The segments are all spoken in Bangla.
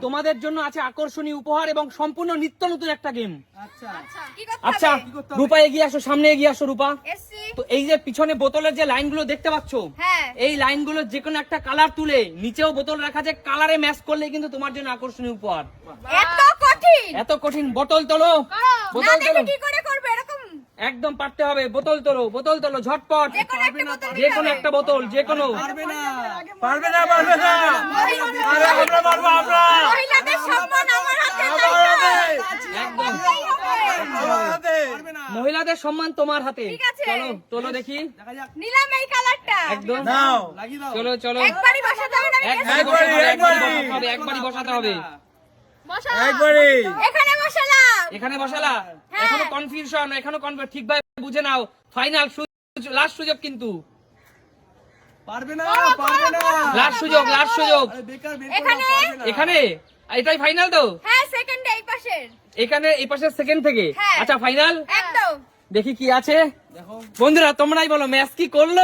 তোমাদের জন্য আছে আকর্ষণীয় উপহার এবং সম্পূর্ণ নিত্য নতুন একটা গেম আচ্ছা। কি করতে আচ্ছা হবে? রূপা এগিয়ে আসো সামনে এগিয়ে আসো রূপা। তো এই যে পিছনে বোতলের যে লাইনগুলো দেখতে পাচ্ছ হ্যাঁ। এই লাইনগুলো যে কোনো একটা কালার তুলে নিচেও বোতল রাখা যে কালারে ম্যাচ করলে কিন্তু তোমার জন্য আকর্ষণীয় উপহার। এত কঠিন। এত কঠিন। বোতল তোলো। বোতল দেখে তোলো। একদম পারতে হবে বোতল তোলো বোতল তোলো ঝটপট। যে কোনো একটা বোতল যে কোনো পারবে না। পারবে না পারবে না। আমরা পারব আমরা। মহিলাদের সম্মান তোমার হাতে। চলো তোলো দেখি। দেখা যাক। নিলাম এই কালারটা। একদম। নাও। চলো চলো। একবারই বসাতে হবে একবারই বসাতে হবে, একবারই একবারই। বসাতে হবে একবারই বসাতে হবে। একবারে এখানে বসালাম। এখানে বসালা। হ্যাঁ। এখনও কনফিউশন এখনও কনফিউজ ঠিকভাবে বুঝে নাও। ফাইনাল লাস্ট সুযোগ কিন্তু। পারবে না পারবে না। লাস্ট সুযোগ লাস্ট সুযোগ। এখানে? এখানে? এটাই ফাইনাল তো? হ্যাঁ সেকেন্ড এই পাশের। এখানে এই পাশে সেকেন্ড থেকে? হ্যাঁ। আচ্ছা ফাইনাল একদম। দেখি কি আছে। দেখো। বন্ধুরা তোমরাই বলো ম্যাচ কি করল?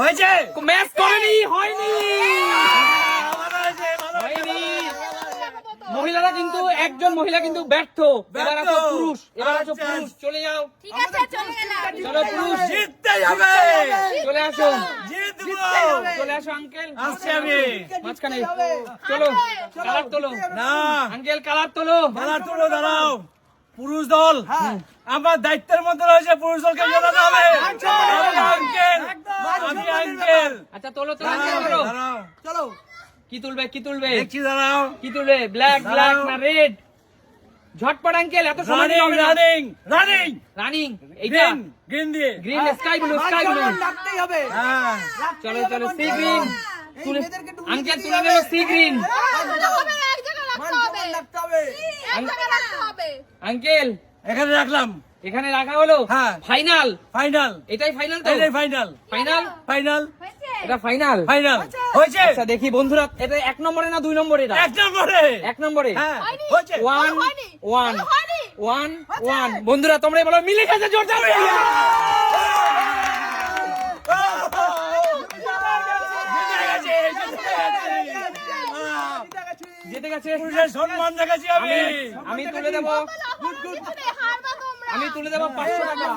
হয়েছে। ম্যাচ করেনি হয়নি ভালো হয়েছে ভালো হয়েছে। হয়নি মহিলারা কিন্তু একজন মহিলা কিন্তু ব্যর্থ। এবার আছো পুরুষ এবার আছো আচ্ছা। পুরুষ চলে যাও। ঠিক আছে চলে গেলাম। চলো পুরুষ জিততে হবে। চলে আসো। জিতবো। চলে আসো আঙ্কেল। আসছি আমি। মাঝখানে। চলো কালার তোলো। না। আঙ্কেল কালার তোলো। খেলা তুলো দাঁড়াও। পুরুষ দল। আমার দায়িত্বের মধ্যে রয়েছে পুরুষ দলকে জেতাতে হবে। আঙ্কেল। আমি আঙ্কেল। আচ্ছা তোলো তোলো দাঁড়াও, তোলো। চলো কি তুলবে কি তুলবে? দেখছি দাঁড়াও। কি তুলবে? ব্ল্যাক ব্ল্যাক না রেড ঝটপট আঙ্কেল এত সময় রানিং রানিং রানিং রানিং এইটা গ্রিন গ্রিন দিয়ে। Green sky blue sky blue লাগতেই হবে। হ্যাঁ। চলো চলো সি গ্রিন এই তুলে মেয়েদেরকে একটু আঙ্কেল তুলে সি গ্রিন এখানে রাখলাম। এখানে রাখা হলো? হ্যাঁ। ফাইনাল ফাইনাল এটাই ফাইনাল তো? এটাই ফাইনাল ফাইনাল ফাইনাল এটা ফাইনাল ফাইনাল হয়েছে। আচ্ছা দেখি বন্ধুরা এটা এক নম্বরে না দুই নম্বরে? এটা এক নম্বরে। এক নম্বরে? হ্যাঁ। হয়েছে। ওয়ান ওয়ান ওয়ান ওয়ান বন্ধুরা তোমরা বলো মিলে গেছে জোর যাবে জিতে গেছি, জিতে গেছি। আহ, জিতে গেছে সম্মান দেখেছি আমি তুলে দেব। আমি তুলে দেব পাঁচশো টাকা।